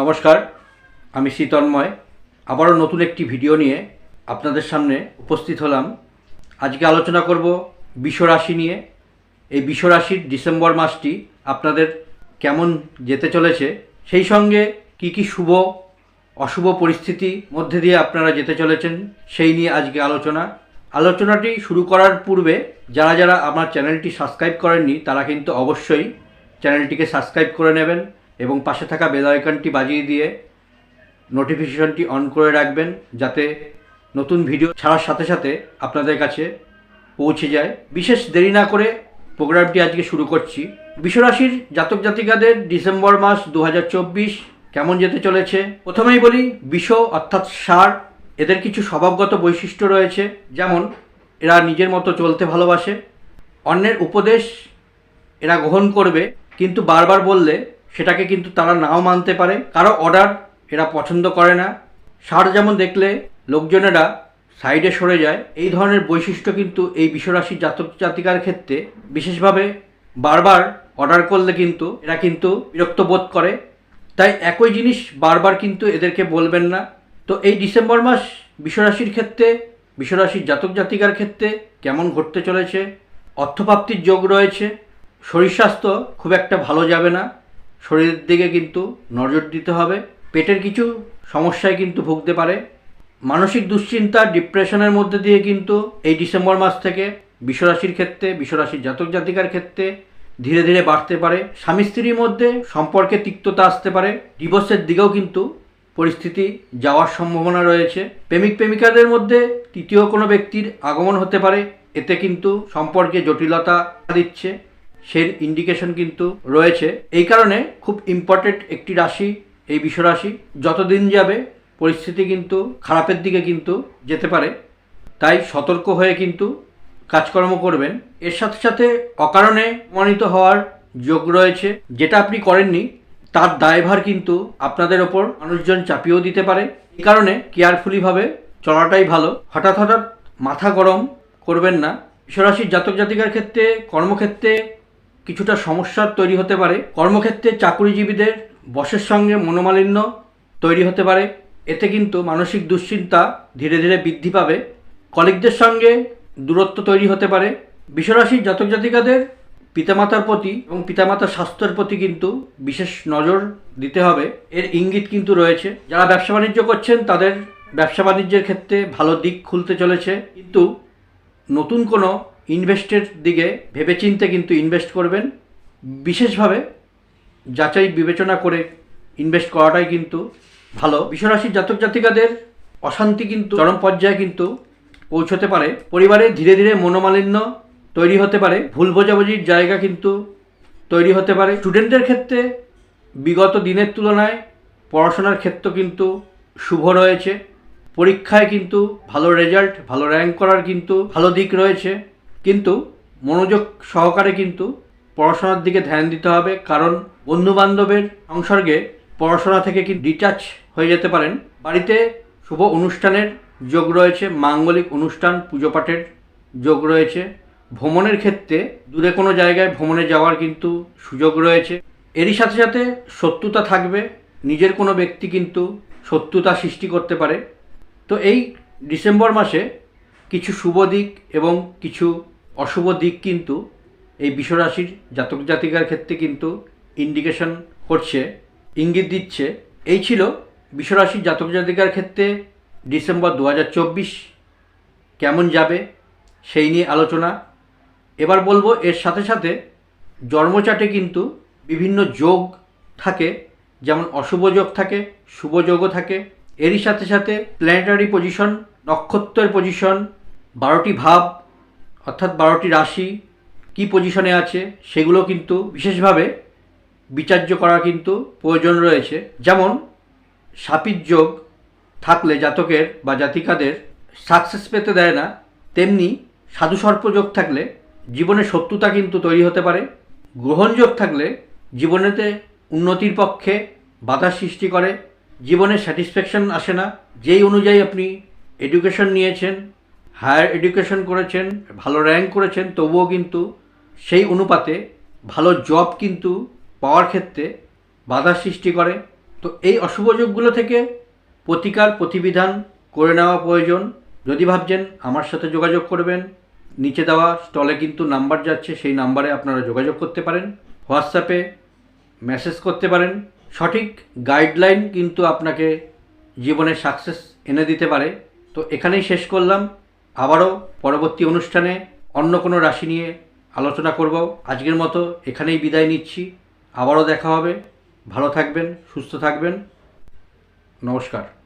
নমস্কার, আমি শীতন্ময়। আবারও নতুন একটি ভিডিও নিয়ে আপনাদের সামনে উপস্থিত হলাম। আজকে আলোচনা করব বিশ্বরাশি নিয়ে। এই বিশ্বরাশির ডিসেম্বর মাসটি আপনাদের কেমন যেতে চলেছে, সেই সঙ্গে কি কি শুভ, অশুভ পরিস্থিতি মধ্যে দিয়ে আপনারা যেতে চলেছেন, সেই নিয়ে আজকে আলোচনা। আলোচনাটি শুরু করার পূর্বে যারা যারা আমার চ্যানেলটি সাবস্ক্রাইব করেননি, তারা কিন্তু অবশ্যই চ্যানেলটিকে সাবস্ক্রাইব করে নেবেন। এবং পাশে থাকা বেল আইকনটি বাজিয়ে দিয়ে নোটিফিকেশনটি অন করে রাখবেন যাতে নতুন ভিডিও ছাড়ার সাথে সাথে আপনাদের কাছে পৌঁছে যায়। বিশেষ দেরি না করে প্রোগ্রামটি আজকে শুরু করছি। বিশ্বরাশির জাতক জাতিকাদের ডিসেম্বর মাস দু হাজার চব্বিশ কেমন যেতে চলেছে? প্রথমেই বলি বিষ অর্থাৎ সার, এদের কিছু স্বভাবগত বৈশিষ্ট্য রয়েছে। যেমন, এরা নিজের মতো চলতে ভালোবাসে। অন্যের উপদেশ এরা গ্রহণ করবে। কিন্তু বারবার বললে সেটাকে কিন্তু তারা নাও মানতে পারে। কারও অর্ডার এরা পছন্দ করে না। সার যেমন দেখলে লোকজনেরা সাইডে সরে যায়। এই ধরনের বৈশিষ্ট্য কিন্তু এই বিশ্বরাশি জাতক জাতিকার ক্ষেত্রে বিশেষভাবে বারবার অর্ডার করলে কিন্তু এরা কিন্তু বিরক্ত বোধ করে। তাই একই জিনিস বারবার কিন্তু এদেরকে বলবেন না। তো এই ডিসেম্বর মাস বিশ্বরাশির ক্ষেত্রে, বিশ্বরাশির জাতক জাতিকার ক্ষেত্রে কেমন ঘটতে চলেছে? অর্থপ্রাপ্তির যোগ রয়েছে। শরীর স্বাস্থ্য খুব একটা ভালো যাবে না। শরীরের দিকে কিন্তু নজর দিতে হবে। পেটের কিছু সমস্যায় কিন্তু ভুগতে পারে। মানসিক দুশ্চিন্তা, ডিপ্রেশনের মধ্যে দিয়ে কিন্তু এই ডিসেম্বর মাস থেকে বিশ্বরাশির ক্ষেত্রে, বিশ্বরাশির জাতক জাতিকার ক্ষেত্রে ধীরে ধীরে বাড়তে পারে। স্বামী স্ত্রীর মধ্যে সম্পর্কে তিক্ততা আসতে পারে। ডিভোর্সের দিকেও কিন্তু পরিস্থিতি যাওয়ার সম্ভাবনা রয়েছে। প্রেমিক প্রেমিকাদের মধ্যে তৃতীয় কোনো ব্যক্তির আগমন হতে পারে। এতে কিন্তু সম্পর্কে জটিলতা দিচ্ছে। সেই ইন্ডিকেশন কিন্তু রয়েছে। এই কারণে খুব ইম্পর্টেন্ট একটি রাশি, এই বিশ্বরাশি। যতদিন যাবে, পরিস্থিতি কিন্তু খারাপের দিকে কিন্তু যেতে পারে। তাই সতর্ক হয়ে কিন্তু কাজকর্ম করবেন। এর সাথে সাথে অকারণে অপমানিত হওয়ার যোগ রয়েছে। যেটা আপনি করেননি, তার দায়ভার কিন্তু আপনাদের ওপর মানুষজন চাপিয়েও দিতে পারে। এই কারণে কেয়ারফুলিভাবে চলাটাই ভালো। হঠাৎ হঠাৎ মাথা গরম করবেন না। বিশ্বরাশির জাতক জাতিকার ক্ষেত্রে, কর্মক্ষেত্রে কিছুটা সমস্যার তৈরি হতে পারে। কর্মক্ষেত্রে চাকুরিজীবীদের বসের সঙ্গে মনোমালিন্য তৈরি হতে পারে। এতে কিন্তু মানসিক দুশ্চিন্তা ধীরে ধীরে বৃদ্ধি পাবে। কলিগদের সঙ্গে দূরত্ব তৈরি হতে পারে। বিশ্বরাশির জাতক জাতিকাদের পিতামাতার প্রতি এবং পিতামাতার স্বাস্থ্যের প্রতি কিন্তু বিশেষ নজর দিতে হবে। এর ইঙ্গিত কিন্তু রয়েছে। যারা ব্যবসা বাণিজ্য করছেন, তাদের ব্যবসা বাণিজ্যের ক্ষেত্রে ভালো দিক খুলতে চলেছে। কিন্তু নতুন কোনো ইনভেস্টের দিকে ভেবেচিন্তে কিন্তু ইনভেস্ট করবেন। বিশেষভাবে যাচাই বিবেচনা করে ইনভেস্ট করাটাই কিন্তু ভালো। বিশ্বরাশির জাতক জাতিকাদের অশান্তি কিন্তু চরম পর্যায়ে কিন্তু পৌঁছতে পারে। পরিবারে ধীরে ধীরে মনোমালিন্য তৈরি হতে পারে। ভুল বোঝাবুঝির জায়গা কিন্তু তৈরি হতে পারে। স্টুডেন্টদের ক্ষেত্রে বিগত দিনের তুলনায় পড়াশোনার ক্ষেত্র কিন্তু শুভ রয়েছে। পরীক্ষায় কিন্তু ভালো রেজাল্ট, ভালো র্যাঙ্ক করার কিন্তু ভালো দিক রয়েছে। কিন্তু মনোযোগ সহকারে কিন্তু পড়াশোনার দিকে ধ্যান দিতে হবে, কারণ বন্ধুবান্ধবের সংসর্গে পড়াশোনা থেকে কি ডিটাচ হয়ে যেতে পারেন? বাড়িতে শুভ অনুষ্ঠানের যোগ রয়েছে, মাঙ্গলিক অনুষ্ঠান, পুজো পাঠের যোগ রয়েছে। ভ্রমণের ক্ষেত্রে দূরে কোনো জায়গায় ভ্রমণে যাওয়ার কিন্তু সুযোগ রয়েছে। এরই সাথে সাথে শত্রুতা থাকবে, নিজের কোনো ব্যক্তি কিন্তু শত্রুতা সৃষ্টি করতে পারে। তো এই ডিসেম্বর মাসে কিছু শুভ দিক এবং কিছু অশুভ দিক কিন্তু এই বিশ্বরাশির জাতক জাতিকার ক্ষেত্রে কিন্তু ইন্ডিকেশন করছে, ইঙ্গিত দিচ্ছে। এই ছিল বিশ্বরাশির জাতক জাতিকার ক্ষেত্রে ডিসেম্বর দু হাজার চব্বিশ কেমন যাবে সেই নিয়ে আলোচনা। এবার বলব, এর সাথে সাথে জন্মচাটে কিন্তু বিভিন্ন যোগ থাকে, যেমন অশুভ যোগ থাকে, শুভ যোগও থাকে। এরই সাথে সাথে প্ল্যানেটারি পজিশন নক্ষত্রের পজিশন বারোটি ভাব অর্থাৎ বারোটি রাশি কি পজিশনে আছে, সেগুলো কিন্তু বিশেষভাবে বিচার্য করা কিন্তু প্রয়োজন রয়েছে। যেমন, সাপির যোগ থাকলে জাতকের বা জাতিকাদের সাকসেস পেতে দেয় না, তেমনি সাধু সর্পযোগ থাকলে জীবনে শত্রুতা কিন্তু তৈরি হতে পারে। গ্রহণযোগ থাকলে জীবনেতে উন্নতির পক্ষে বাধা সৃষ্টি করে, জীবনে স্যাটিসফ্যাকশন আসে না। যেই অনুযায়ী আপনি এডুকেশন নিয়েছেন হায়ার এডুকেশন করেছেন, ভালো র্যাঙ্ক করেছেন, তবুও কিন্তু সেই অনুপাতে ভালো জব কিন্তু পাওয়ার ক্ষেত্রে বাধা সৃষ্টি করে। তো এই অশুভ যোগগুলো থেকে প্রতিকার, প্রতিবিধান করে নেওয়া প্রয়োজন। যদি ভাবছেন আমার সাথে যোগাযোগ করবেন, নিচে দেওয়া স্টলে কিন্তু নাম্বার যাচ্ছে, সেই নাম্বারে আপনারা যোগাযোগ করতে পারেন। হোয়াটসঅ্যাপে মেসেজ করতে পারেন। সঠিক গাইডলাইন কিন্তু আপনাকে জীবনে সাকসেস এনে দিতে পারে। তো এখানেই শেষ করলাম। আবারও পরবর্তী অনুষ্ঠানে অন্য কোনো রাশি নিয়ে আলোচনা করব। আজকের মতো এখানেই বিদায় নিচ্ছি। আবারও দেখা হবে। ভালো থাকবেন, সুস্থ থাকবেন। নমস্কার।